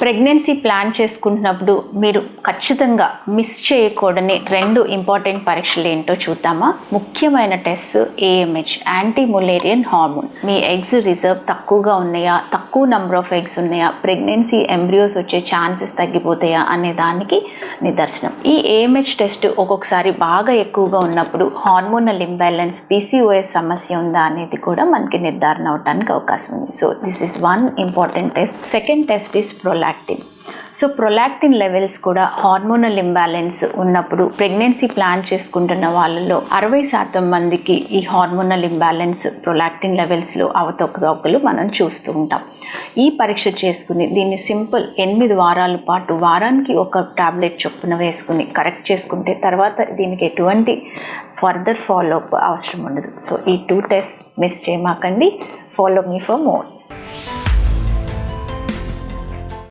Pregnancy plan చేసుకుంటున్నప్పుడు మీరు ఖచ్చితంగా మిస్ చేయకూడని రెండు ఇంపార్టెంట్ పరీక్షలు ఏంటో చూద్దామా? ముఖ్యమైన test AMH anti mullerian hormone మీ ఎగ్స్ రిజర్వ్ తక్కువగా ఉన్నాయా? తక్కువ నెంబర్ ఆఫ్ ఎగ్స్ ఉన్నాయా? ప్రెగ్నెన్సీ ఎంబ్రియోస్ వచ్చే ఛాన్సెస్ తగ్గిపోతాయా అనే దానికి నిదర్శనం. ఈ ఏఎంహెచ్ టెస్ట్ ఒక్కొక్కసారి బాగా ఎక్కువగా ఉన్నప్పుడు హార్మోనల్ ఇంబ్యాలెన్స్ పీసీఓఎస్ సమస్య ఉందా అనేది కూడా మనకి నిర్ధారణ అవడానికి అవకాశం ఉంది. So this is one important test second test is prolactin so prolactin levels కూడా హార్మోనల్ ఇంబ్యాలెన్స్ ఉన్నప్పుడు ప్రెగ్నెన్సీ ప్లాన్ చేసుకుంటున్న వాళ్ళలో అరవై శాతం మందికి ఈ హార్మోనల్ ఇంబ్యాలెన్స్ ప్రొలాక్టిన్ లెవెల్స్లో అవతొక్కదొక్కలు మనం చూస్తూ ఉంటాం. ఈ పరీక్ష చేసుకుని దీన్ని సింపుల్ ఎనిమిది వారాల పాటు వారానికి ఒక టాబ్లెట్ చొప్పున వేసుకుని కరెక్ట్ చేసుకుంటే తర్వాత దీనికి ఎటువంటి ఫర్దర్ ఫాలో అప్ అవసరం ఉండదు. సో ఈ టూ టెస్ట్ మిస్ చేయమాకండి. Follow me for more